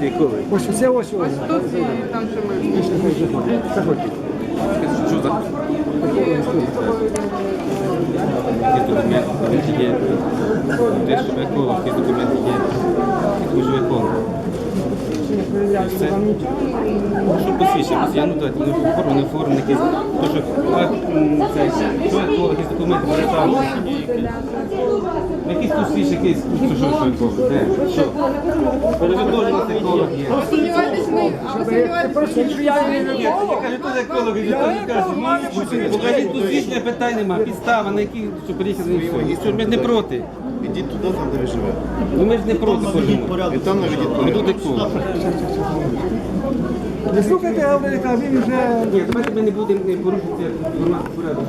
Де це? Ось це ось ось. Тут там ще ми. Що за? Якісь документи є. Те, що коло, які документи є. Це що посвідчення? Я ну дайте, ну форму, не форму, якісь. То що, що, що, що, що що, що, що, що, що, що, що, що, що, що, що що, що, Що? що, що, що, що, що, що, що, що, що, що я не Я кажу, тут що, що, що, що, що, ні, покажіть тут свідчення, питань нема, підстава, на які, що приїхали, ми не проти. Ідіть туди, там, де ви живете. Ну ми ж не проти кожного. І там наведіть порядок. Не слухайте Гаврилика, він вже Ні, давайте ми не будемо не порушувати громадський порядок.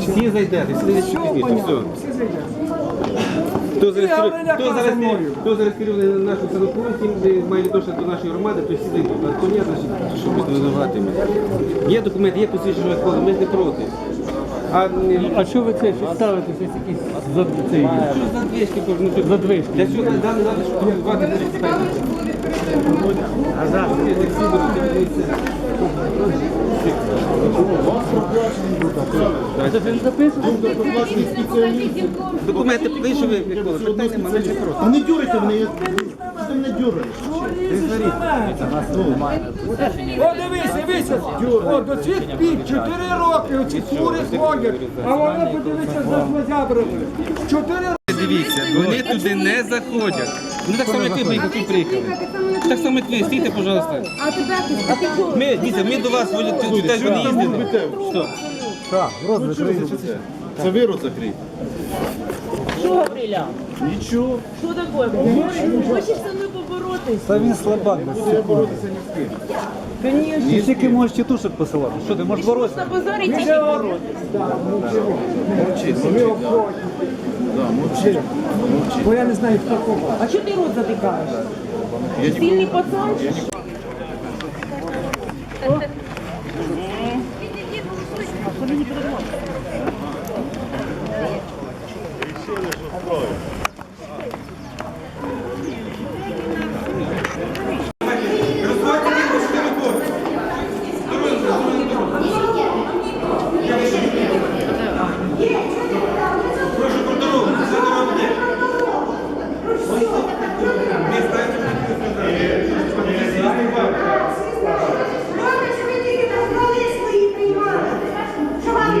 Всі зайдете, всі зайдете всі зайдуть. Хто зараз, Я керує- Гавриляка хто зараз, за мною. хто зараз керує нашу де має відношення до нашої громади, то всі зайдуть. А то ні, значить, що ми визивати. Є документи, є посвідчення школи, ми не проти. А не- А що ви це що ставите щось якісь за цей? Що за движки кожну? Ну, Задвижки. Для чого дали, щоб працювати Документи пишуть, що ви ніколи. Питань нема, не проти. А не дюрайте мене, я... Ти мене дюраєш. О, дивися, дивися. О, до цих пік, 4 роки, оці кури ходять. А вони, подивися, за зябрами. 4 роки. Дивіться, вони туди не заходять. Ну так само, як ви приїхали, тут приїхали. Так само, як ви, стійте, пожалуйста. А тебе? Ми, дивіться, ми до вас волі- тут теж не їздили. Що? Це ви Це вирус Що, Гавриля? Нічого. Що таке? Говориш, хочеш зі мною поборотись? Та він слабак. Конечно. Ти тільки можеш тітушок посилати. Що ти можеш боротися? На базарі тільки. Мовчи, мовчи. Да, мовчи. Бо я не знаю, хто кого. А чого ти рот ніколи- Сильний пацан? чи що? Добре, що ви тільки там коли свої приймали. Що вам не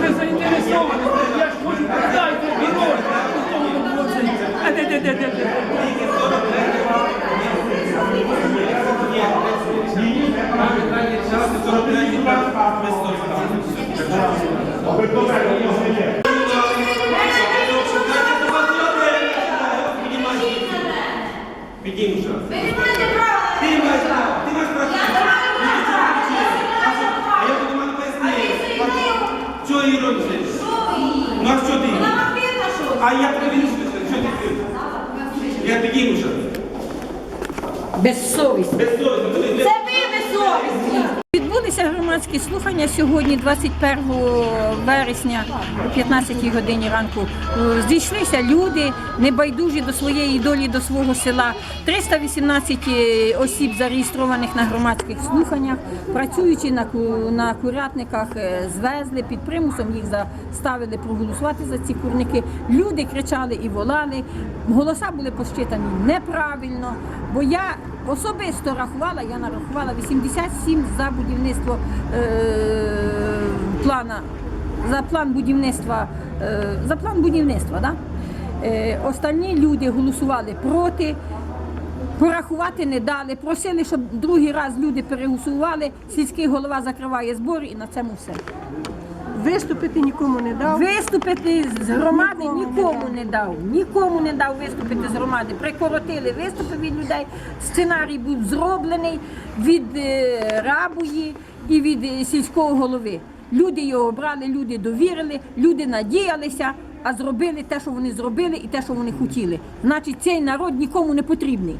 Ти заінтересований. Я ж хочу дайте герой. А де, де, де, де, де? Підіймуся. Ви не маєте права. Ти маєш право, ти маєш право. А я буду мене пояснити. Чого її робиш? Ну а що ти? Вона вам видно, що? А я тобі не що ти ти? Я підіймуся. Безсовість. Без совісті. Це ви безсовісні. Відбулися громадські слухання сьогодні, 21 вересня, о 15 годині ранку. Е, Зійшлися люди, небайдужі до своєї долі, до свого села. 318 осіб зареєстрованих на громадських слуханнях, працюючи на, на курятниках, е, звезли під примусом, їх заставили проголосувати за ці курники. Люди кричали і волали. Голоса були посчитані неправильно, бо я особисто рахувала, я нарахувала 87 за будівництво е, плана, за план будівництва, е, за план будівництва. Да? Е, остальні люди голосували проти. Порахувати не дали, просили, щоб другий раз люди переголосували. Сільський голова закриває збори і на цьому все. Виступити нікому не дав. Виступити з громади нікому не дав. Нікому не дав виступити з громади. Прикоротили виступи від людей. Сценарій був зроблений від е, рабої і від е, сільського голови. Люди його брали, люди довірили, люди надіялися, а зробили те, що вони зробили, і те, що вони хотіли. Значить, цей народ нікому не потрібний.